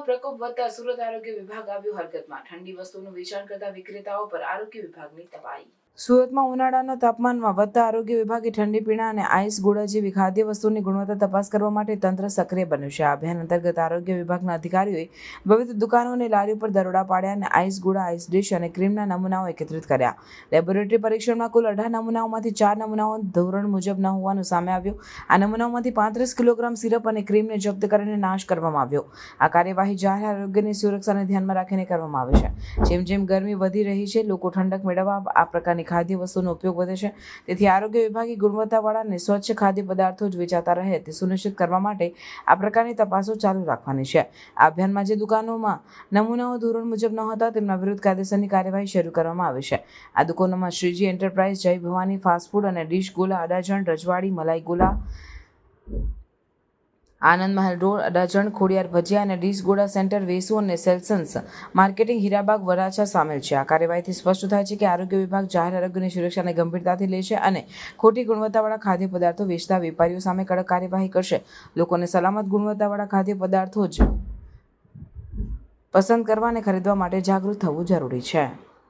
પ્રકોપ વધતા સુરત આરોગ્ય વિભાગ આવ્યું હરકતમાં. ઠંડી વસ્તુનું વેચાણ કરતા વિક્રેતાઓ પર આરોગ્ય વિભાગની તવાઈ સુરતમાં ઉનાળાના તાપમાનમાં વધતા આરોગ્ય વિભાગે ઠંડી, પીણા અને આઈસ ગોળા જેવી ખાદ્ય વસ્તુની ગુણવત્તા તપાસ કરવા માટે તંત્ર સક્રિય બન્યું છે. આ અભિયાન અંતર્ગત આરોગ્ય વિભાગના અધિકારીઓએ વિવિધ દુકાનો અને લારીઓ પર દરોડા પાડ્યા અને આઈસ ગોળા, આઈસ ડિશ અને ક્રીમના નમૂનાઓ એકત્રિત કર્યા. લેબોરેટરી પરીક્ષણમાં કુલ અઢાર નમૂનાઓમાંથી ચાર નમૂનાઓ ધોરણ મુજબ ન હોવાનું સામે આવ્યું. આ નમૂનાઓમાંથી પાંત્રીસ કિલોગ્રામ સિરપ અને ક્રીમને જપ્ત કરીને નાશ કરવામાં આવ્યો. આ કાર્યવાહી જાહેર આરોગ્યની સુરક્ષાને ધ્યાનમાં રાખીને કરવામાં આવે છે. જેમ જેમ ગરમી વધી રહી છે, લોકો ઠંડક મેળવવા આ પ્રકારની ખાદ્ય વસ્તુનો ઉપયોગ વધે છે. તેથી આરોગ્ય વિભાગે ગુણવત્તાવાળા અને સ્વચ્છ ખાદ્ય પદાર્થો જ વેચાતા રહે તે સુનિશ્ચિત કરવા માટે આ પ્રકારની તપાસો ચાલુ રાખવાની છે. આ અભિયાનમાં જે દુકાનોમાં નમૂનાઓ ધોરણ મુજબ ન હતા તેમના વિરુદ્ધ કાયદેસરની કાર્યવાહી શરૂ કરવામાં આવી છે. આ દુકાનોમાં Shreeji enterprise, Jay Bhavani fast food અને ડીશ ગોલા, અડાજણ, રજવાડી, મલાઈ ગોલા આનંદ મહેલ રોડ, અડાજણ, ખોડિયાર, ભજીયા અને ડીશ ગોડા સેન્ટર, વેસુ અને સેલ્સન્સ માર્કેટિંગ હીરાબાગ, વરાછા સામેલ છે. આ કાર્યવાહીથી સ્પષ્ટ થાય છે કે આરોગ્ય વિભાગ જાહેર આરોગ્યની સુરક્ષાને ગંભીરતાથી લે છે અને ખોટી ગુણવત્તાવાળા ખાદ્ય પદાર્થો વેચતા વેપારીઓ સામે કડક કાર્યવાહી કરશે. લોકોને સલામત ગુણવત્તાવાળા ખાદ્ય પદાર્થો જ પસંદ કરવા અને ખરીદવા માટે જાગૃત થવું જરૂરી છે.